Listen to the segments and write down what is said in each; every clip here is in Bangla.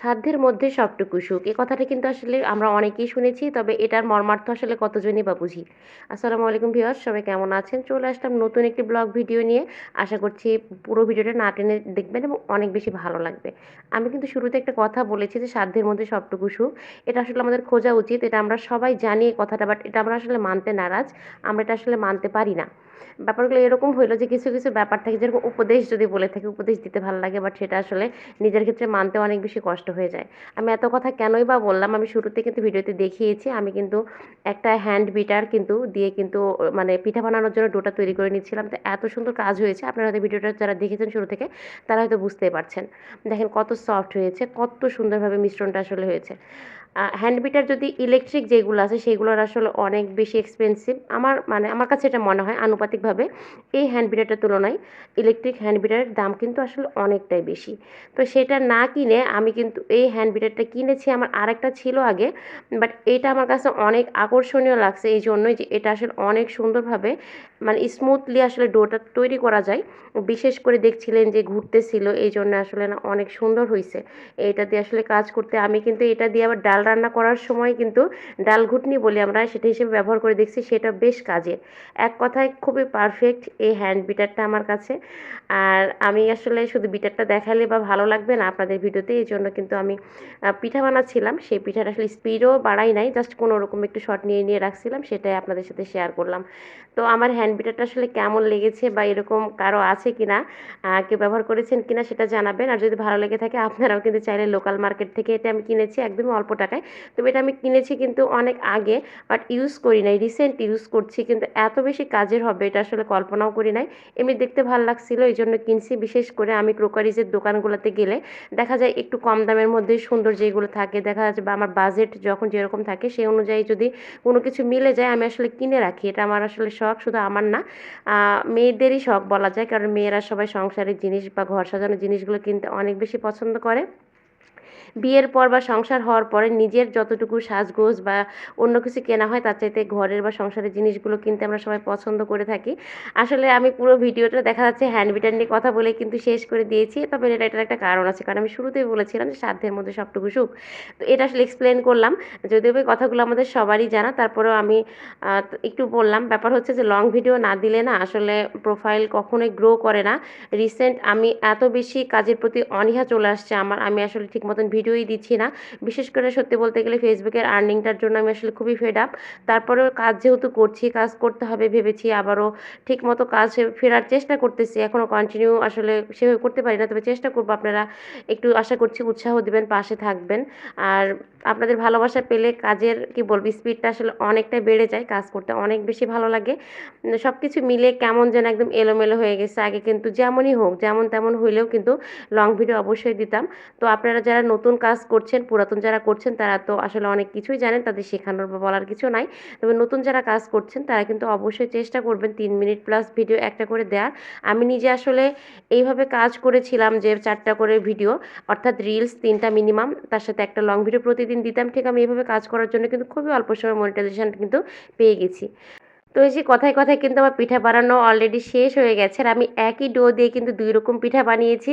সাধ্যের মধ্যে সবটুকু সুখ। এই কথাটা কিন্তু আসলে আমরা অনেকেই শুনেছি, তবে এটার মর্মার্থ আসলে কতজনই বা বুঝি? আসসালামু আলাইকুম ভিউয়ার্স, সবাই কেমন আছেন? চলে আসলাম নতুন একটি ব্লগ ভিডিও নিয়ে। আশা করছি পুরো ভিডিওটা না টেনে দেখবেন এবং অনেক বেশি ভালো লাগবে। আমি কিন্তু শুরুতে একটা কথা বলেছি যে সাধ্যের মধ্যে সবটুকু সুখ। এটা আসলে আমাদের খোঁজা উচিত, এটা আমরা সবাই জানি এই কথাটা, বাট এটা আমরা আসলে মানতে নারাজ। আমরা এটা আসলে মানতে পারি না। ব্যাপারগুলো এরকম হইল যে কিছু কিছু ব্যাপার থাকে যেরকম উপদেশ যদি বলে থাকে, উপদেশ দিতে ভালো লাগে বাট সেটা আসলে নিজের ক্ষেত্রে মানতে অনেক বেশি কষ্ট হয়ে যায়। আমি এত কথা কেনই বা বললাম, আমি শুরুতে কিন্তু ভিডিওতে দেখিয়েছি, আমি কিন্তু একটা হ্যান্ড বিটার কিন্তু দিয়ে কিন্তু মানে পিঠা বানানোর জন্য ডোটা তৈরি করে নিচ্ছিলাম। তো এত সুন্দর কাজ হয়েছে, আপনারা হয়তো ভিডিওটা যারা দেখেছেন শুরু থেকে, তারা হয়তো বুঝতেই পারছেন। দেখেন কত সফট হয়েছে, কত সুন্দরভাবে মিশ্রণটা আসলে হয়েছে। হ্যান্ড বিটার যদি ইলেকট্রিক যেগুলো আছে, সেগুলোর আসলে অনেক বেশি এক্সপেন্সিভ আমার মানে আমার কাছে এটা মনে হয় আনুপাতিকভাবে এই হ্যান্ড বিটারটার তুলনায় ইলেকট্রিক হ্যান্ড বিটারের দাম কিন্তু আসলে অনেকটাই বেশি। তো সেটা না কিনে আমি কিন্তু এই হ্যান্ড বিটারটা কিনেছি, আমার আরেকটা ছিল আগে বাট এটা আমার কাছে অনেক আকর্ষণীয় লাগছে এই জন্যই যে এটা আসলে অনেক সুন্দরভাবে মানে স্মুথলি আসলে ডোটা তৈরি করা যায়। বিশেষ করে দেখছিলেন যে ঘুরতেছিল, এই জন্য আসলে না অনেক সুন্দর হয়েছে এটা দিয়ে আসলে কাজ করতে আমি কিন্তু এটা দিয়ে আবার ডাল রান্না করার সময় কিন্তু ডাল ঘুটনি বলি আমরা সেটা হিসেবে ব্যবহার করে দেখছি, সেটা বেশ কাজে। এক কথায় খুবই পারফেক্ট এই হ্যান্ড বিটারটা আমার কাছে। আর আমি আসলে শুধু বিটারটা দেখালে বা ভালো লাগবে না আপনাদের ভিডিওতে, এই জন্য কিন্তু আমি পিঠা বানাচ্ছিলাম। সেই পিঠাটা আসলে স্পিডও বাড়াই নাই জাস্ট কোনো রকম একটু শর্ট নিয়ে নিয়ে রাখছিলাম, সেটাই আপনাদের সাথে শেয়ার করলাম। তো আমার হ্যান্ড বিটারটা আসলে কেমন লেগেছে বা এরকম কারও আছে কি না কেউ ব্যবহার করেছেন কি না সেটা জানাবেন। আর যদি ভালো লেগে থাকে, আপনারাও কিন্তু চাইলে লোকাল মার্কেট থেকে এটা আমি কিনেছি একদমই অল্প টাকায়। তবে এটা আমি কিনেছি কিন্তু অনেক আগে বাট ইউজ করি নাই রিসেন্ট ইউজ করছি, কিন্তু এত বেশি কাজের হবে এটা আসলে কল্পনাও করি নাই। এমনি দেখতে ভালো লাগছিল এই জন্য কিনছি। বিশেষ করে আমি ক্রোকারিজের দোকানগুলোতে গেলে দেখা যায় একটু কম দামের মধ্যে সুন্দর যেগুলো থাকে, দেখা যাচ্ছে বা আমার বাজেট যখন যেরকম থাকে সেই অনুযায়ী যদি কোনো কিছু মিলে যায়, আমি আসলে কিনে রাখি। এটা আমার আসলে শখ, শুধু আমার না মেয়েদেরই শখ বলা যায়। কারণ মেয়েরা সবাই সংসারের জিনিস বা ঘর সাজানোর জিনিসগুলো কিনতে অনেক বেশি পছন্দ করে। বিয়ের পর বা সংসার হওয়ার পরে নিজের যতটুকু সাজগোজ বা অন্য কিছু কেনা হয়, তার চাইতে ঘরের বা সংসারের জিনিসগুলো কিনতে আমরা সবাই পছন্দ করে থাকি। আসলে আমি পুরো ভিডিওটা দেখা যাচ্ছে হ্যান্ড বিটার নিয়ে কথা বলে কিন্তু শেষ করে দিয়েছি। তবে এটা, এটার একটা কারণ আছে, কারণ আমি শুরুতেই বলেছিলাম যে সাধ্যের মধ্যে সবটুকু সুখ। তো এটা আসলে এক্সপ্লেন করলাম। যদিও ওই কথাগুলো আমাদের সবারই জানা, তারপরেও আমি একটু বললাম। ব্যাপার হচ্ছে যে লং ভিডিও না দিলে না আসলে প্রোফাইল কখনোই গ্রো করে না। রিসেন্ট আমি এত বেশি কাজের প্রতি অনীহা চলে আসছে আমার, আমি আসলে ঠিক মতন ভিডিওই দিচ্ছি না। বিশেষ করে সত্যি বলতে গেলে ফেসবুকের আর্নিংটার জন্য আমি আসলে খুবই ফেড আপ তারপরেও কাজ যেহেতু করছি, কাজ করতে হবে ভেবেছি, আবারও ঠিক মতো কাজ ফেরার চেষ্টা করতেছি। এখনও কন্টিনিউ আসলে সেভাবে করতে পারি না। তবে চেষ্টা করব আপনারা একটু আশা করছি উৎসাহ দেবেন, পাশে থাকবেন। আর আপনাদের ভালোবাসা পেলে কাজের, কি বলব স্পিডটা আসলে অনেকটাই বেড়ে যায়। কাজ করতে অনেক বেশি ভালো লাগে। সব কিছু মিলে কেমন যেন একদম এলোমেলো হয়ে গেছে। আগে কিন্তু যেমনই হোক, যেমন তেমন হইলেও কিন্তু লং ভিডিও অবশ্যই দিতাম। তো আপনারা যারা নতুন কাজ করছেন, পুরাতন যারা করছেন তারা তো আসলে অনেক কিছুই জানেন, তাদের শেখানোর বা বলার কিছু নাই। তবে নতুন যারা কাজ করছেন তারা কিন্তু অবশ্যই চেষ্টা করবেন তিন মিনিট প্লাস ভিডিও একটা করে দেওয়ার আমি নিজে আসলে এইভাবে কাজ করেছিলাম যে চারটা করে ভিডিও, অর্থাৎ রিলস তিনটা মিনিমাম, তার সাথে একটা লং ভিডিও প্রতিদিন দিতাম। ঠিক আমি এইভাবে কাজ করার জন্য কিন্তু খুবই অল্প সময় মনিটাইজেশন কিন্তু পেয়ে গেছি। তো এই যে কথায় কথায় কিন্তু আমার পিঠা বানানো অলরেডি শেষ হয়ে গেছে আর আমি একই ডো দিয়ে কিন্তু দুই রকম পিঠা বানিয়েছি।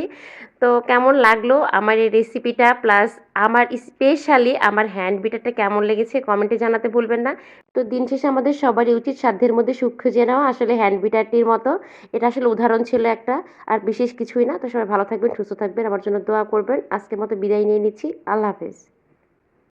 তো কেমন লাগল আমার এই রেসিপিটা প্লাস আমার স্পেশালি আমার হ্যান্ড বিটারটা কেমন লেগেছে কমেন্টে জানাতে ভুলবেন না। তো দিন শেষে আমাদের সবারই উচিত সাধ্যের মধ্যে সুখ খুঁজে নেওয়া। আসলে হ্যান্ড বিটারটির মতো। এটা আসলে উদাহরণ ছিল একটা, আর বিশেষ কিছুই না। তো সবাই ভালো থাকবেন, সুস্থ থাকবেন, আমার জন্য দোয়া করবেন। আজকের মতো বিদায় নিয়ে নিচ্ছি। আল্লাহ হাফেজ।